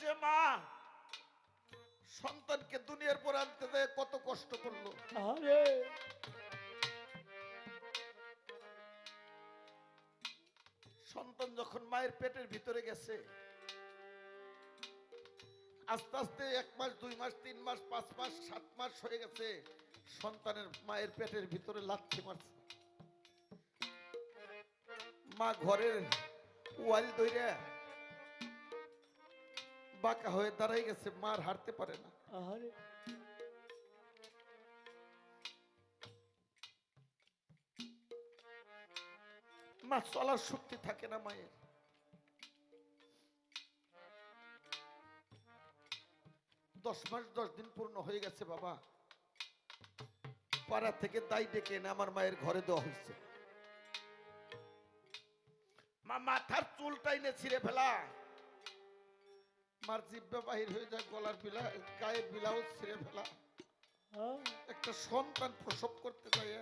যে মা সন্তানকে দুনিয়ার পর আনতে দেয় কত কষ্ট করল। সন্তান যখন মায়ের পেটের ভিতরে গেছে আস্তে আস্তে এক মাস দুই মাস তিন মাস পাঁচ মাস সাত মাস হয়ে গেছে সন্তানের মায়ের পেটের ভিতরে লাথি মারছে। মা ঘরের ওয়াল দইরা বাঁকা হয়ে দাঁড়াই গেছে মার হারতে পারে না। মা চলার শক্তি থাকে না মায়ের। দশ মাস দশ দিন পূর্ণ হয়ে গেছে বাবা। পাড়া থেকে দাই ডেকে এনে আমার মায়ের ঘরে দেওয়া হয়েছে। মা মাথার চুলটাই এনে ছিঁড়ে ফেলা মার জিব্বা বাহির হয়ে যায় গলার বিলা বিলাও ছিঁড়ে ফেলা। একটা সন্তান প্রসব করতে যায়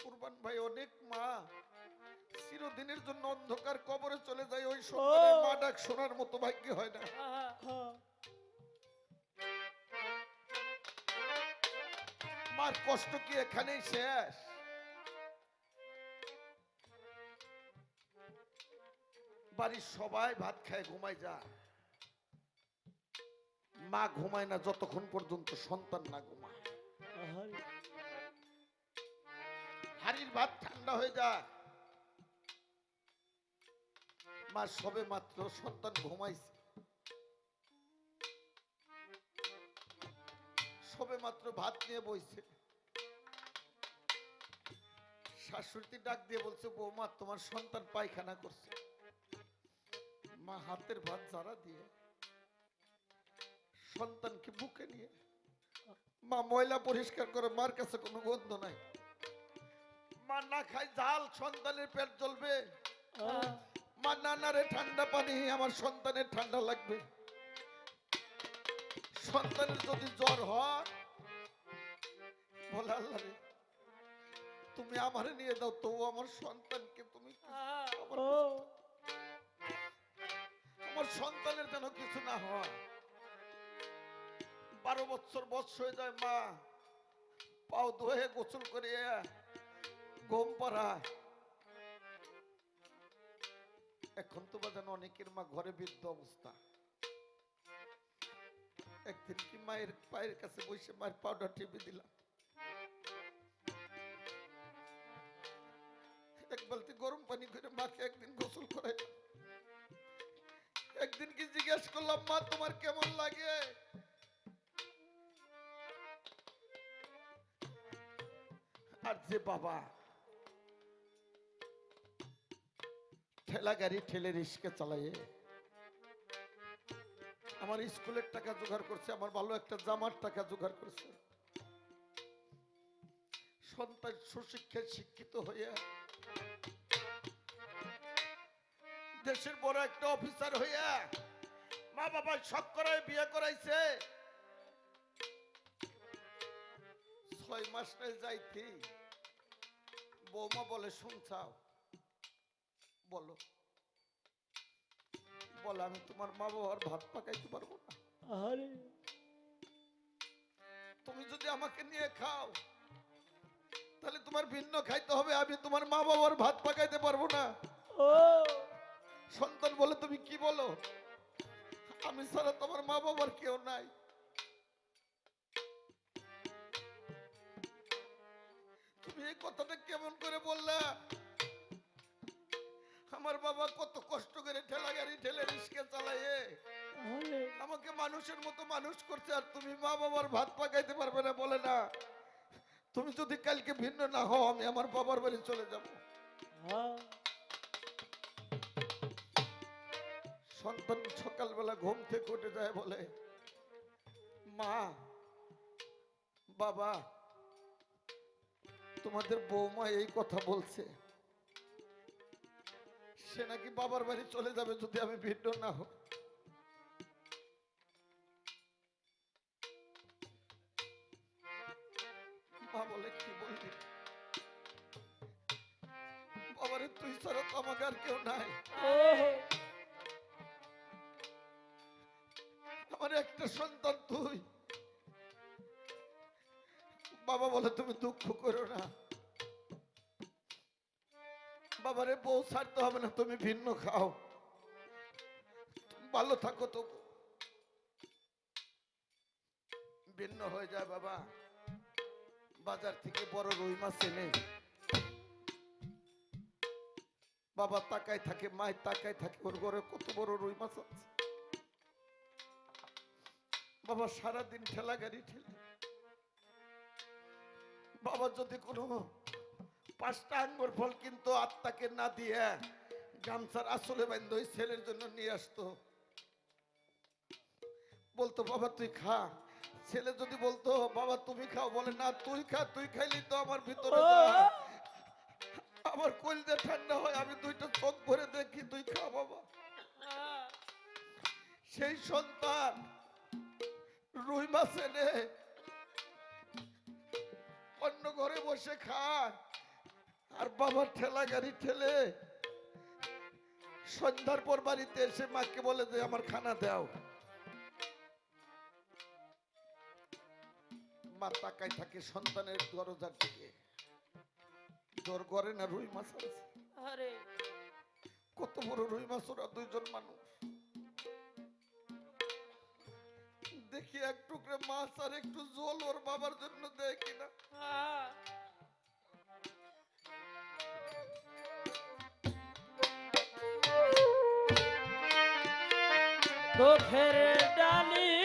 কুরবান ভাই অনেক মা চিরদিনের জন্য অন্ধকার কবরে চলে যায় ওই সন্তানের মা ডাক শোনার মতো ভাগ্য হয় না। মার কষ্ট কি এখানেই শেষ? বাড়ির সবাই ভাত খায় ঘুমায় যায়। মা ঘুমায় না, যতক্ষণ পর্যন্ত সন্তান না ঘুমায়। হাড়ির ভাত ঠান্ডা হয়ে যায়। মা সবে মাত্র সন্তান ঘুমাইছে। সবে মাত্র ভাত নিয়ে বইছে। শাশুড়ি ডাক দিয়ে বলছে, বৌমা, তোমার সন্তান পায়খানা করছে। মা হাতের ভাত জারা দিয়ে সন্তানকে বুকে নিয়ে। মা ময়লা পরিষ্কার করে মার কাছে কোনো গন্ধ নাই। মা না খায় ঝাল সন্তানের পেট জ্বলবে। মা না না রে ঠান্ডা পানি আমার সন্তানের ঠান্ডা লাগবে। সন্তানের যদি জ্বর হয় বলে আল্লাহ রে তুমি আমারে নিয়ে দাও তবু আমার সন্তানকে তুমি আমার সন্তানের যেন কিছু না হয়। বারো বছর বয়স হয়ে যায়, মা। পাও ধোয়ে গোসল করে ঘুম পাড়ায়। এখন তো বাজান অনেকের মা ঘরে বৃদ্ধ অবস্থা। একদিন কি মায়ের পায়ের কাছে বসে মায়ের পাউডার টিপে দিলাম। এক বালতি গরম পানি করে মাকে একদিন গোসল করাইলাম। একদিন কি জিজ্ঞেস করলাম, মা, তোমার কেমন লাগে? আর বাবা। ঠেলা গাড়ি ঠেলে রিস্কে চালাইয়ে আমার স্কুলের টাকা জোগাড় করছে, আমার ভালো একটা জামার টাকা জোগাড় করছে। সন্তান সুশিক্ষায় শিক্ষিত হইয়া দেশের বড় একটা অফিসার হইয়া মা বাবা শখ করায় বিয়ে করাইছে। ছয় মাস যাইতি। বৌমা বলে শুনছাও বলো। বলে আমি তোমার মা বাবার ভাত পাকাইতে পারব না। আরে। তুমি যদি আমাকে নিয়ে খাও তাহলে তোমার ভিন্ন খাইতে হবে আমি তোমার মা বাবার ভাত পাকাইতে পারব না। ও। সন্তান বলে তুমি কি বলো? আমি ছাড়া তোমার মা বাবার কেউ নাই। কথাটা কেমন করে বললা? আমার বাবা কত কষ্ট করে ঠেলা গাড়ি ঠেলে রিস্কে চালাইয়ে আমাকে মানুষের মতো মানুষ করছে আর তুমি মা বাবার ভাত পাকাইতে পারবে না বলে না। তুমি যদি কালকে ভিন্ন না হও আমি আমার বাবার বাড়ি চলে যাব। আহ, সন্তান সকালবেলা ঘুম থেকে উঠে যায় বলে মা বাবা তোমাদের বৌমা এই কথা বলছে। সে নাকি বাবার বাড়ি চলে যাবে যদি আমি ভিন্ন না হই। তুমি ভিন্ন খাও। ভালো থাকো তো ভিন্ন হয়ে যায় বাবা। বাজার থেকে বড় রুই মাছ এনে। বাবা তাকায় থাকে মায়ের তাকায় থাকে, ওর ঘরে কত বড় রুই মাছ আছে। বাবা সারাদিন ঠেলা গাড়ি ঠেলে। বাবা যদি কোনো পাঁচটা আঙ্গুর ফল কিন্তু আত্মাকে না দিয়ে গামছার আসলে বান্ধব ওই ছেলের জন্য নিয়ে আসতো। বলতো, বাবা, তুই খা। ছেলে যদি বলতো, বাবা, তুমি খাও। বলে, না, তুই খা, তুই খাইলি তো আমার ভিতরে। আমার কলজা ঠান্ডা হয়, আমি দুইটা চোখ ভরে দেখি, তুই খা, বাবা। সেই সন্তান রুই মাছ এনে অন্য ঘরে বসে খায়। আর বাবার ঠেলা গাড়ি ঠেলে সন্ধ্যার পর বাড়িতে এসে মাকে বলে যে আমার খানা দাও। মা তাকায় থাকে সন্তানের দরজার দিকে। তোর ঘরে না রুই মাছ আছে। আরে। কত বড় রুই মাছ ওরা দুইজন মানুষ। দেখি এক টুকরে মাছ আর একটু জল ওর বাবার জন্য দেয় কিনা। দুঃখের ডালি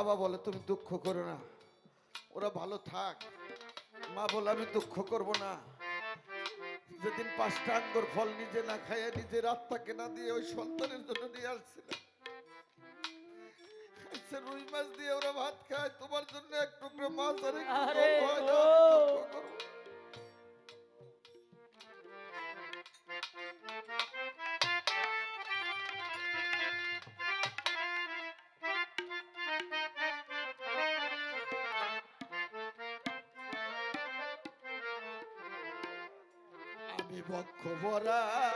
বাবা বলে তুমি দুঃখ করো না। ওরা ভালো থাক। মা বলে আমি দুঃখ করব না। যেদিন পাঁচটা আঙ্গুর ফল নিজে না খাইয়ে নিজে আত্মাকে না দিয়ে ওই সন্তানের জন্য নিয়ে আসছিলাম রুই মাছ দিয়ে ওরা ভাত খায়। তোমার জন্য এক টুকরো মাছ আর Como orar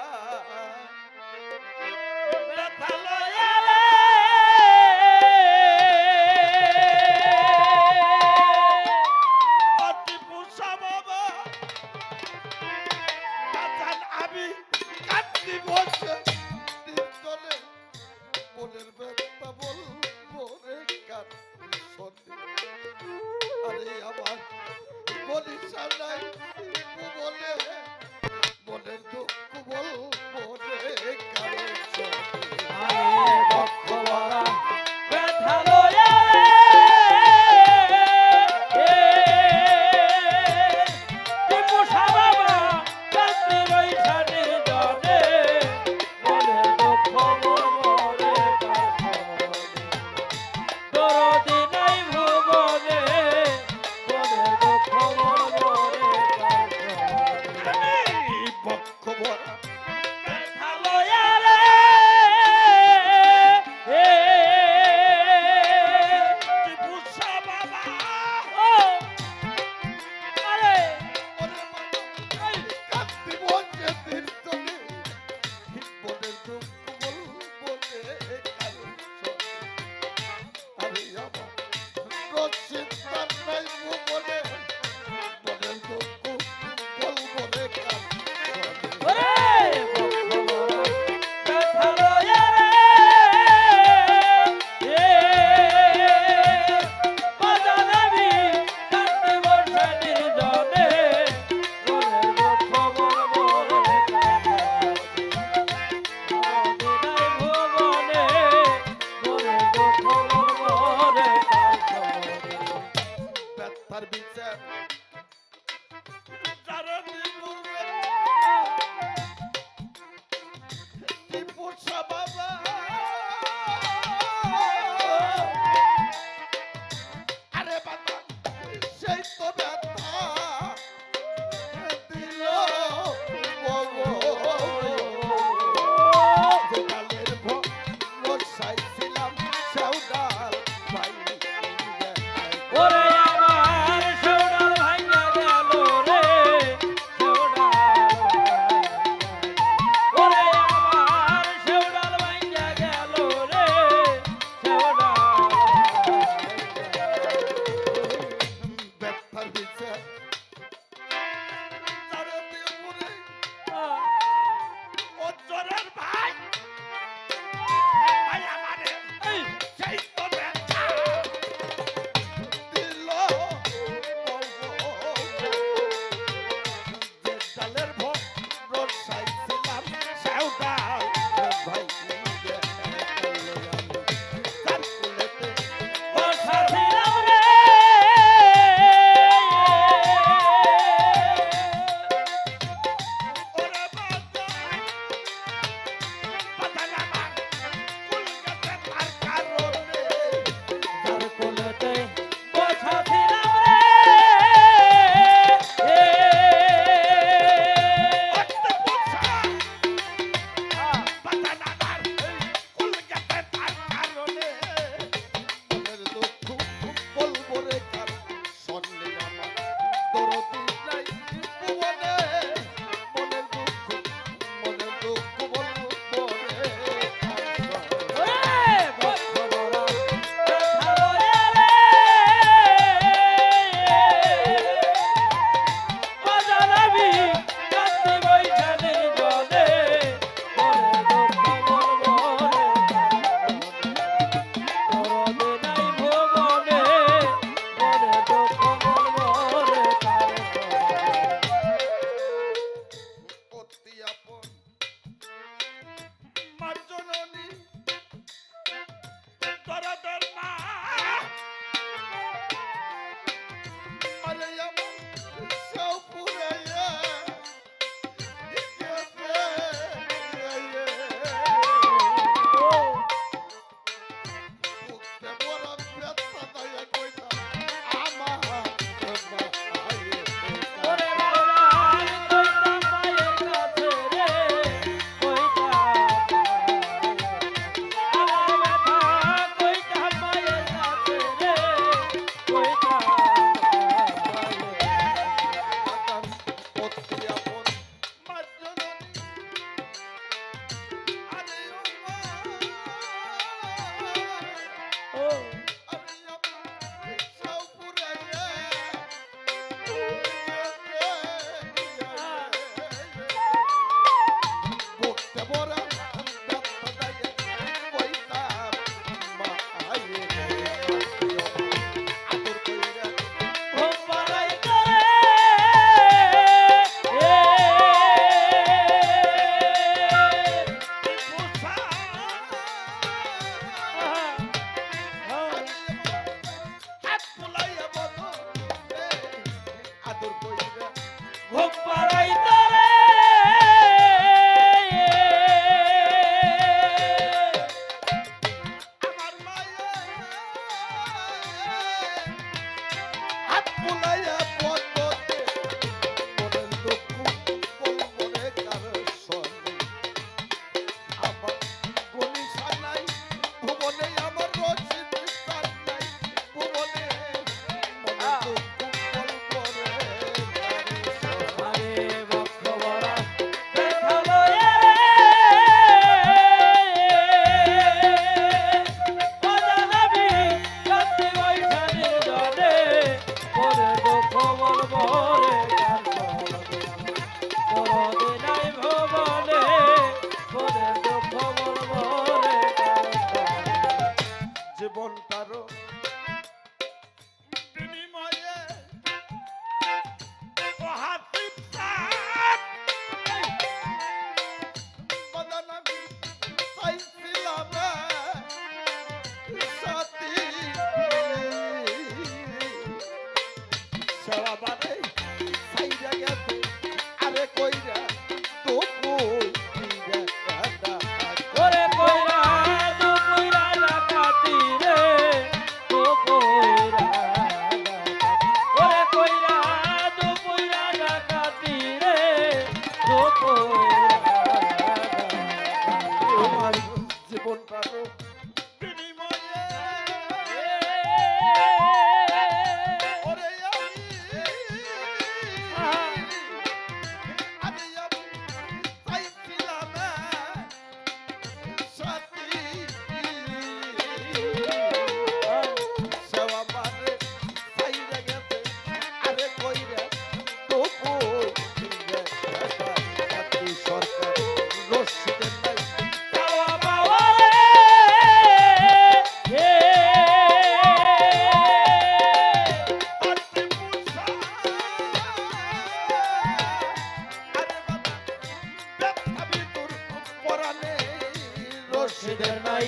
রশিদের রশিদের নাই